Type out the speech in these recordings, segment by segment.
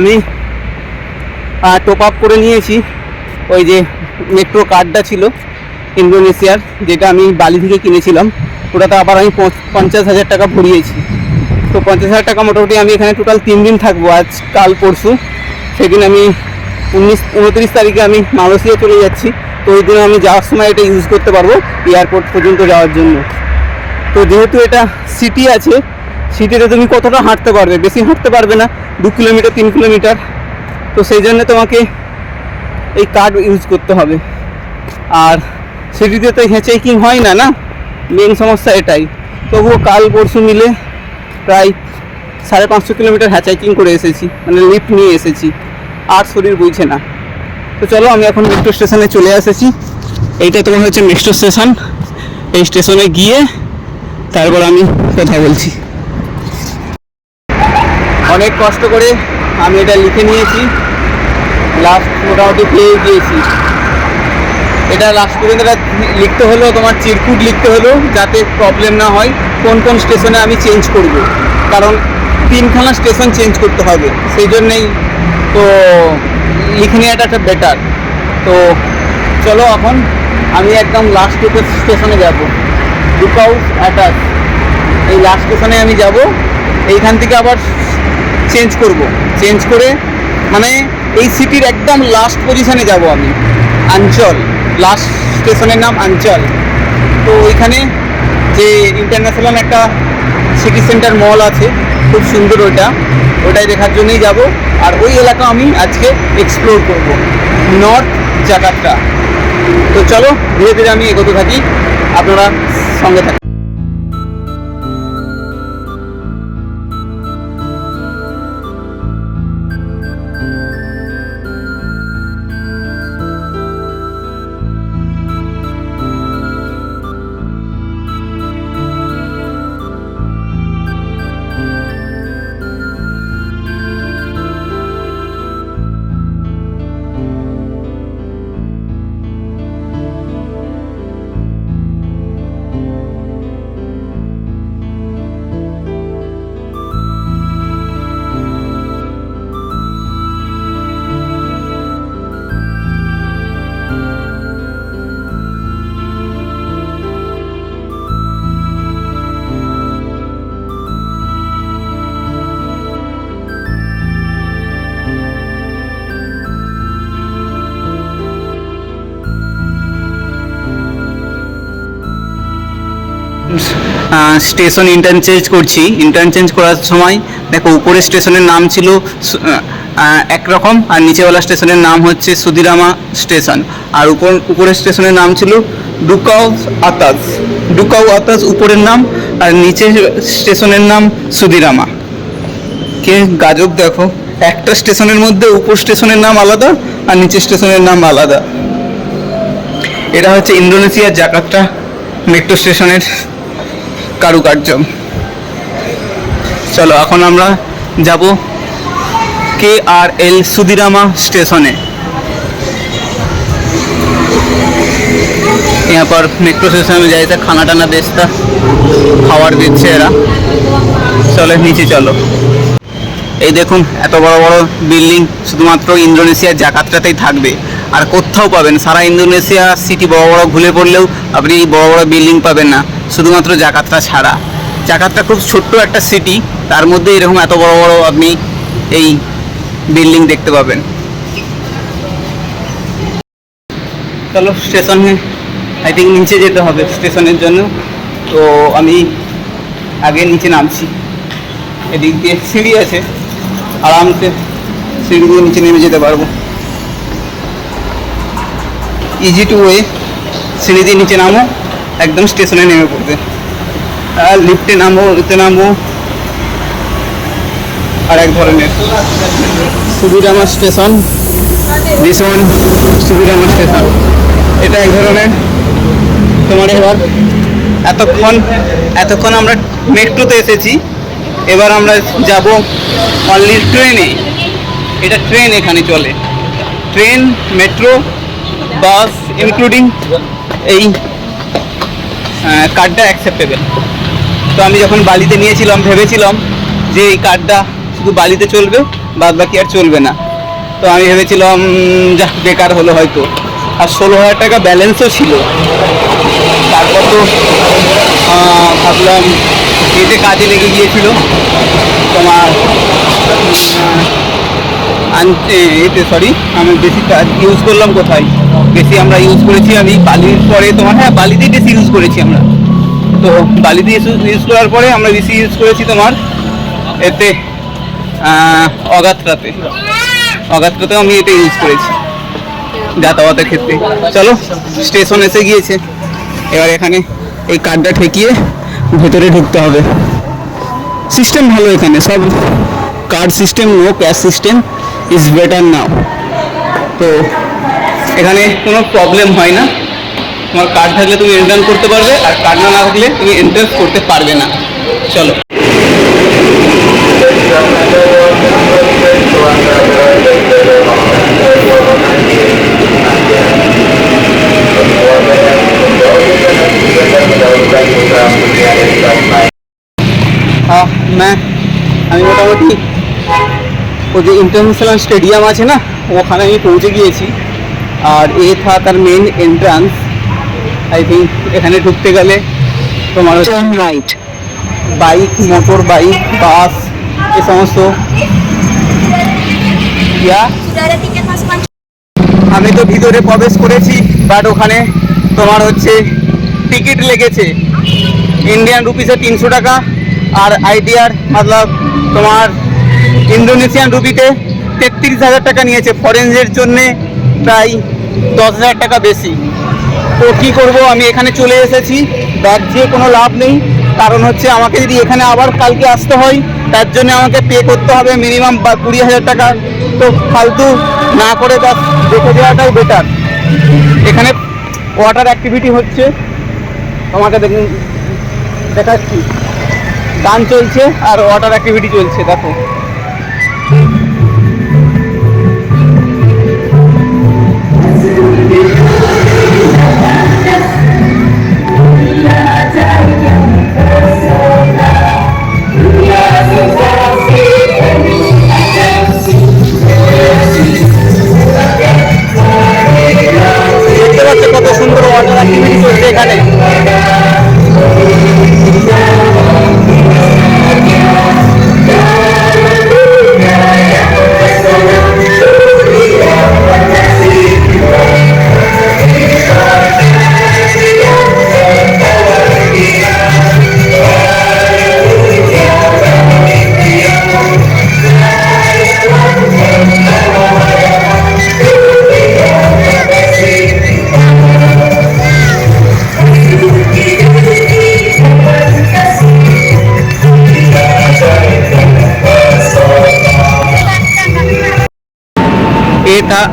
আমি top up করে নিয়েছি। ওই যে মেট্রো কার্ডটা ছিল ইন্দোনেশিয়ার, যেটা আমি বালি থেকে কিনেছিলাম। ওটাতে আবার আমি পঞ্চাশ হাজার টাকা ভরিয়েছি। তো পঞ্চাশ হাজার টাকা মোটামুটি আমি এখানে টোটাল তিন দিন থাকব, আজ, কাল, পরশু। সেদিন আমি উনিশ, উনত্রিশ তারিখে আমি মালয়েশিয়া চলে যাচ্ছি। তো ওই দিন আমি যাওয়ার সময় এটা ইউজ করতে পারব এয়ারপোর্ট পর্যন্ত যাওয়ার জন্য। তো যেহেতু এটা সিটি আছে সিটিতে তুমি কতটা হাঁটতে পারবে? বেশি হাঁটতে পারবে না, দু কিলোমিটার, তিন কিলোমিটার। তো সেই জন্য তোমাকে এই কার্ড ইউজ করতে হবে। আর সিটিতে তো হেঁচেকিং হয় না না? মেন সমস্যা এটাই। তবুও কাল পরশু মিলে প্রায় সাড়ে পাঁচশো কিলোমিটার হ্যাচাইকিং করে এসেছি মানে লিফট নিয়ে এসেছি। আর শরীর বুঝছে না। তো চলো, আমি এখন মেট্রো স্টেশনে চলে এসেছি। এইটা তোমার হচ্ছে মেট্রো স্টেশন এই স্টেশনে গিয়ে তারপর আমি কথা বলছি। অনেক কষ্ট করে আমি এটা লিখে নিয়েছি। লাস্ট মোটামুটি পেয়ে গিয়েছি। এটা লাস্ট পর্যন্ত এটা লিখতে হলো তোমার চিরকুট লিখতে হলো যাতে প্রবলেম না হয়, কোন কোন স্টেশনে আমি চেঞ্জ করব। কারণ তিনখানা স্টেশন চেঞ্জ করতে হবে। সেই জন্যেই তো লিখে নেওয়াটা একটা বেটার তো চলো এখন আমি একদম লাস্ট স্টেশনে যাব। দুকাউ অ্যাটাচ এই লাস্ট স্টেশনে আমি যাব। এইখান থেকে আবার চেঞ্জ করব। চেঞ্জ করে মানে এই সিটির একদম লাস্ট পজিশনে যাব আমি। আঞ্চল লাস্ট স্টেশনের নাম আঞ্চল তো ওইখানে যে ইন্টারন্যাশনাল একটা সিটি সেন্টার মল আছে, খুব সুন্দর ওইটা। ওটাই দেখার জন্যই যাব। আর ওই এলাকা আমি আজকে এক্সপ্লোর করব। নর্থ জাকার্তা তো চলো, ধীরে ধীরে আমি এগোতে থাকি। আপনারা সঙ্গে থাকুন। স্টেশন ইন্টার্ন চেঞ্জ করছি। ইন্টার্ন চেঞ্জ করার সময়, দেখো, উপরের স্টেশনের নাম ছিল একরকম, আর নিচেওয়ালা স্টেশনের নাম হচ্ছে সুদিরামা স্টেশন আর উপর উপরের স্টেশনের নাম ছিল ডুকাও আতাস। ডুকাও আতাস উপরের নাম, আর নিচের স্টেশনের নাম সুদিরামা। কে? গাজব, দেখো। একটা স্টেশনের মধ্যে উপর স্টেশনের নাম আলাদা, আর নিচের স্টেশনের নাম আলাদা। এটা হচ্ছে ইন্দোনেশিয়ার জাকার্তা মেট্রো স্টেশনের কারুকার্য চলো এখন আমরা যাব কে আর এল সুদিরামা স্টেশনে यहाँ पर मेट्रो स्टेशन में जाए थे खाना टाना बेचता খাবার দিচ্ছে এরা চলো নিচে চলো এই দেখুন এত বড় বড় বিল্ডিং শুধুমাত্র ইন্দোনেশিয়ার জাকার্তাতেই থাকবে আর কোথাও পাবেন সারা ইন্দোনেশিয়া সিটি বড় বড় ঘুরে পড়লেও আপনি এই বড় বড় বিল্ডিং পাবেন না শুধুমাত্র জাকার্তা ছাড়া। জাকার্তা খুব ছোট্ট একটা সিটি তার মধ্যে এরকম এত বড় বড় আপনি এই বিল্ডিং দেখতে পাবেন। চলো স্টেশনে আই থিঙ্ক নিচে যেতে হবে স্টেশনের জন্য। তো আমি আগে নিচে নামছি। এদিক দিয়ে সিঁড়ি আছে। আরামসে সিঁড়ি দিয়ে নিচে নেমে যেতে পারব। ইজি টু ওয়ে সিঁড়ি দিয়ে নিচে নামো। একদম স্টেশনে নেমে পড়বে। আর লিফটে নামবো এতে নামবো। আর এক ধরনের সুবিরামা স্টেশন। ভীষণ সুবিরামা স্টেশন। এটা এক ধরনের। তোমার এবার এতক্ষণ এতক্ষণ আমরা মেট্রোতে এসেছি। এবার আমরা যাব অনলি ট্রেনে। এটা ট্রেন এখানে চলে। ট্রেন, মেট্রো, বাস ইনক্লুডিং এই কার্ডটা অ্যাকসেপ্টেবল তো আমি যখন বালিতে নিয়েছিলাম, ভেবেছিলাম যে এই কার্ডটা শুধু বালিতে চলবে বাদ বাকি আর চলবে না। তো আমি ভেবেছিলাম যা, বেকার হলো হয়তো। আর ষোলো হাজার টাকা ব্যালেন্সও ছিল। তারপর তো ভাবলাম এতে কাজে লেগে গিয়েছিল, তোমার এতে সরি আমি বেশি ইউজ করলাম কোথায়? বেশি আমরা ইউজ করেছি আমি বালির পরে তোমার হ্যাঁ বালিতেই বেশি ইউজ করেছি আমরা। তো বালিতে ইউজ করার পরে আমরা বেশি ইউজ করেছি তোমার, এতে অগাত্রাতে। অগাত্রাতে আমি এটা ইউজ করেছি, যাতায়াতের ক্ষেত্রে। চলো স্টেশন এসে গিয়েছে। এবার এখানে এই কার্ডটা ঠেকিয়ে ভেতরে ঢুকতে হবে। সিস্টেম ভালো এখানে, সব card system no cash system is better now তো এখানে কোনো প্রবলেম হয় না। তোমার কার্ড থাকলে তুমি এন্টার করতে পারবে আর কার্ড না থাকলে তুমি এন্টার করতে পারবে না। চলো। हाँ मैं আমি মোটামুটি ওই যে ইন্টারন্যাশনাল স্টেডিয়াম আছে না ওখানে আমি পৌঁছে গিয়েছি। আর এ থা তার মেন এন্ট্রান্স আই থিঙ্ক এখানে ঢুকতে গেলে তোমার right. Bike motor bike bus এ সমস্ত। আমি তো ভিতরে প্রবেশ করেছি বাট ওখানে তোমার হচ্ছে টিকিট লেগেছে। ইন্ডিয়ান রুপিসে তিনশো টাকা আর আইডিয়ার মতলব তোমার ইন্দোনেশিয়ান রুপিতে তেত্রিশ হাজার টাকা নিয়েছে। ফরেনের জন্যে প্রায় দশ হাজার টাকা বেশি। তো কী করব? আমি এখানে চলে এসেছি। ব্যাগ দিয়ে কোনো লাভ নেই। কারণ হচ্ছে আমাকে যদি এখানে আবার কালকে আসতে হয়, তার জন্য আমাকে পে করতে হবে মিনিমাম বা কুড়ি হাজার টাকা। তো ফালতু না করে ব্যাস, দেখে দেওয়াটাই বেটার এখানে ওয়াটার অ্যাক্টিভিটি হচ্ছে। তোমাকে দেখুন দেখাচ্ছি। গান চলছে আর ওয়াটার অ্যাক্টিভিটি চলছে, দেখো।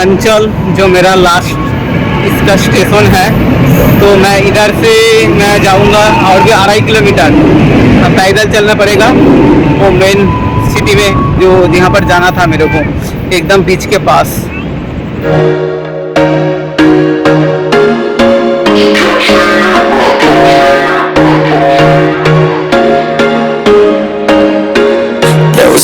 अंचल, जो मेरा लास्ट इसका स्टेशन है तो मैं इधर से मैं जाऊँगा और भी अढ़ाई किलोमीटर। अब पैदल चलना पड़ेगा, वो मेन सिटी में, जो यहाँ पर जाना था मेरे को, एकदम बीच के पास।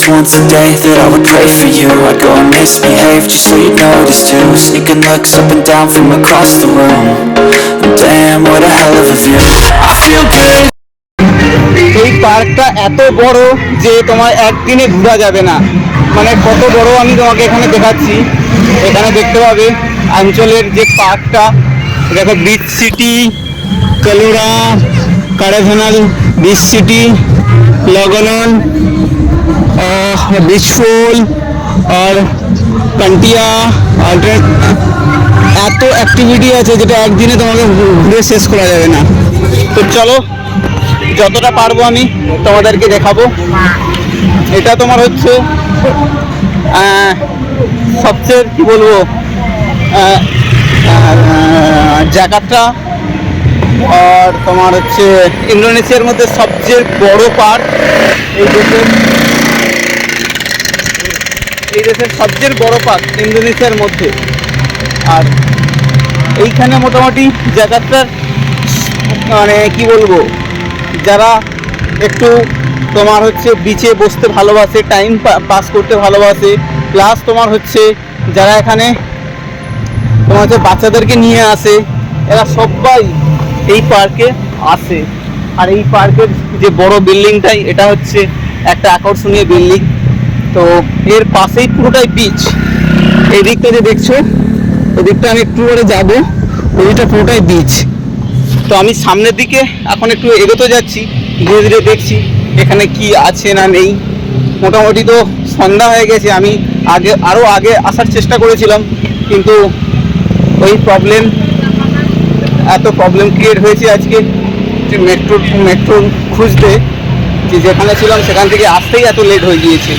Once a day that I would pray for you I'd go and misbehave just so you'd notice too Sneaking looks up and down from across the room And damn, what a hell of a view I feel good এই পার্কটা এত বড় যে তোমার একদিনে ঘোরা যাবে না মানে কত বড় আমি তোমাকে এখানে দেখাচ্ছি এখানে দেখতে পাবে অঞ্চলের যে পার্কটা দেখো বিচ সিটি কলোরা কারাভেনাল বিচ সিটি লগনন বিচফুল আর কান্টিয়া আর এত অ্যাক্টিভিটি আছে যেটা একদিনে তোমাকে ঘুরে শেষ করা যাবে না। তো চলো, যতটা পারব আমি তোমাদেরকে দেখাবো। এটা তোমার হচ্ছে সবচেয়ে কি বলব জাকার্তা আর তোমার হচ্ছে ইন্দোনেশিয়ার মধ্যে সবচেয়ে বড় পার্ক। এই দেশের এই দেশের সবচেয়ে বড় পার্ক ইন্দোনেশিয়ার মধ্যে। আর এইখানে মোটামুটি জাকার্তার মানে কি বলব, যারা একটু তোমার হচ্ছে বিচে বসতে ভালোবাসে টাইম পাস করতে ভালোবাসে প্লাস তোমার হচ্ছে যারা এখানে তোমার হচ্ছে বাচ্চাদেরকে নিয়ে আসে, এরা সবাই এই পার্কে আসে। আর এই পার্কের যে বড় বিল্ডিংটাই এটা হচ্ছে একটা আকর্ষণীয় বিল্ডিং তো এর পাশেই পুরোটাই বিচ এই দিকটা যে দেখছ ওদিকটা আমি একটু পরে যাব। ওইটা পুরোটাই বিচ তো আমি সামনের দিকে এখন একটু এগোতে যাচ্ছি, ধীরে ধীরে দেখছি এখানে কি আছে না নেই। মোটামুটি তো সন্ধ্যা হয়ে গেছে, আমি আগে আরও আগে আসার চেষ্টা করেছিলাম, কিন্তু ওই প্রবলেম এত প্রবলেম ক্রিয়েট হয়েছে আজকে যে মেট্রো মেট্রো খুঁজতে, যে যেখানে ছিলাম সেখান থেকে আসতেই এত লেট হয়ে গিয়েছে।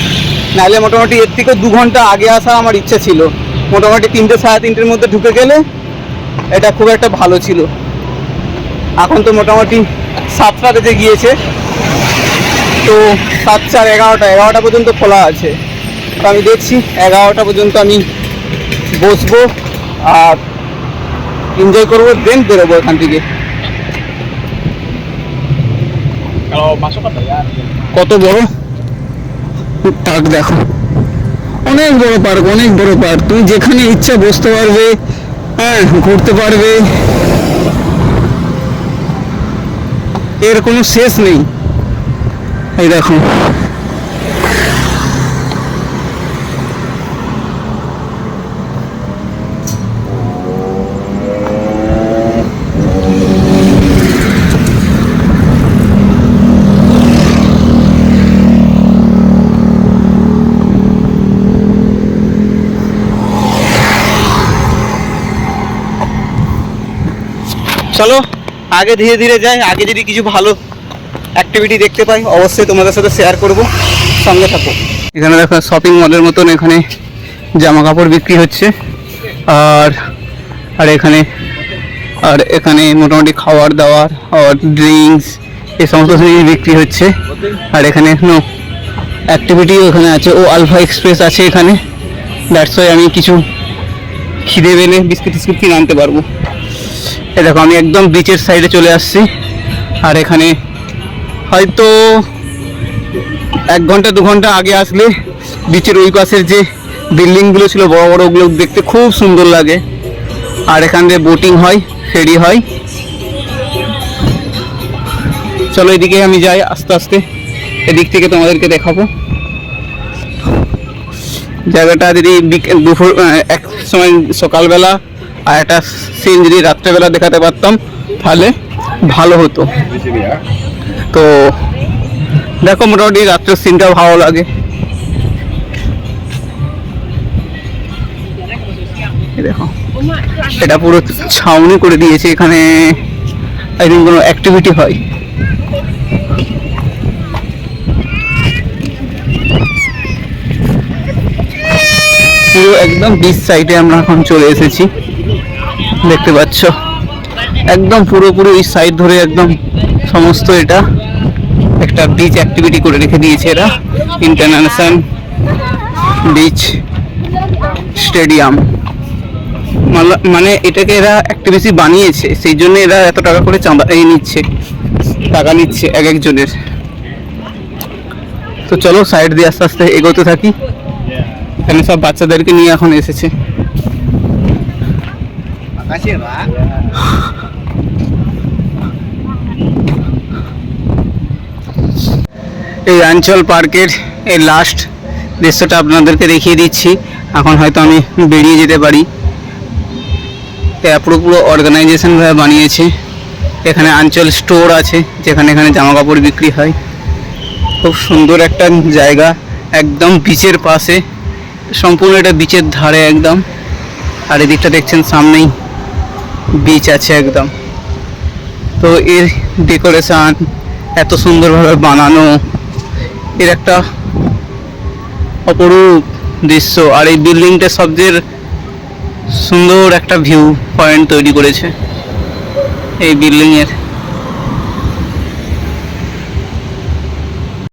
নাহলে মোটামুটি এর থেকে দু ঘণ্টা আগে আসার আমার ইচ্ছা ছিল। মোটামুটি তিনটে সাড়ে তিনটের মধ্যে ঢুকে গেলে এটা খুব একটা ভালো ছিল। এখন তো মোটামুটি সাতটা বেজে গিয়েছে তো সাত চার এগারোটা এগারোটা পর্যন্ত খোলা আছে। তো আমি দেখছি এগারোটা পর্যন্ত আমি বসবো আর এনজয় করব দেন বেরোবো এখান থেকে. কত বড়? পার্ক দেখো। অনেক বড় পার্ক, অনেক বড় পার্ক। তুমি যেখানে ইচ্ছা বসতে পারবে হ্যাঁ ঘুরতে পারবে। এর কোনো শেষ নেই। এই দেখো। চলো, আগে ধীরে ধীরে যাই, আগে যদি কিছু ভালো অ্যাক্টিভিটি দেখতে পাই, অবশ্যই তোমাদের সাথে শেয়ার করব, সঙ্গে থাকো। এখানে দেখো শপিং মলের মতন এখানে জামা কাপড় বিক্রি হচ্ছে। আর আর এখানে আর এখানে মোটামুটি খাবার দাবার আর ড্রিঙ্কস এই সমস্ত জিনিস বিক্রি হচ্ছে। আর এখানে এখনও অ্যাক্টিভিটিও এখানে আছে। ও আলফা এক্সপ্রেস আছে এখানে। দ্যাটস আমি কিছু খিদে পেলে বিস্কিট টিস্কিট কিনে আনতে পারব। এই দেখো, আমি একদম বিচের সাইডে চলে আসছি। আর এখানে হয়তো এক ঘণ্টা, দু ঘণ্টা আগে আসলে বিচের ওই পাশের যে বিল্ডিংগুলো ছিল, বড় বড়, ওগুলো দেখতে খুব সুন্দর লাগে। আর এখান দিয়ে বোটিং হয় ফেরি হয়। চলো এদিকে আমি যাই, আস্তে আস্তে এদিক থেকে তোমাদেরকে দেখাবো। জায়গাটা যদি দুপুর এক সময় সকালবেলা আর একটা সিন যদি রাত্রেবেলা দেখাতে পারতাম, তাহলে ভালো হতো. তো দেখো মোটামুটি রাত্রের সিনটাও ভালো লাগে। দেখো, এটা পুরো ছাউনি করে দিয়েছে এখানে। থিঙ্ক কোনো অ্যাক্টিভিটি হয়। পুরো একদম বিচ সাইডে আমরা এখন চলে এসেছি। দেখতে পাচ্ছ। একদম পুরোপুরি ওই সাইড ধরে একদম সমস্ত এটা একটা বিচ অ্যাক্টিভিটি করে রেখে দিয়েছে এরা। ইন্টারন্যাশনাল বিচ স্টেডিয়াম মানে এটাকে এরা অ্যাক্টিভিটি বানিয়েছে, সেই জন্য এরা এত টাকা করে চাঁদা, এই নিচ্ছে, টাকা নিচ্ছে এক একজনের। তো চলো সাইড দিয়ে আস্তে আস্তে এগোতে থাকি। এখানে সব বাচ্চাদেরকে নিয়ে এখন এসেছে। Makasih ya, Pak. এই অঞ্চল পার্কের এই লাস্ট দৃশ্যটা আপনাদেরকে দেখিয়ে দিচ্ছি। এখন হয়তো আমি বেরিয়ে যেতে পারি। পুরো পুরো অর্গানাইজেশনভাবে বানিয়েছে। এখানে আঞ্চল স্টোর আছে যেখানে এখানে জামা কাপড় বিক্রি হয়। খুব সুন্দর একটা জায়গা একদম বিচের পাশে। সম্পূর্ণ এটা বিচের ধারে একদম। আর এদিকটা দেখছেন সামনেই বিচ আছে একদম। তো এর ডেকোরেশন এত সুন্দরভাবে বানানো, এর একটা অপরূপ দৃশ্য। আর এই বিল্ডিংটা সবচেয়ে সুন্দর একটা ভিউ পয়েন্ট তৈরি করেছে। এই বিল্ডিংয়ের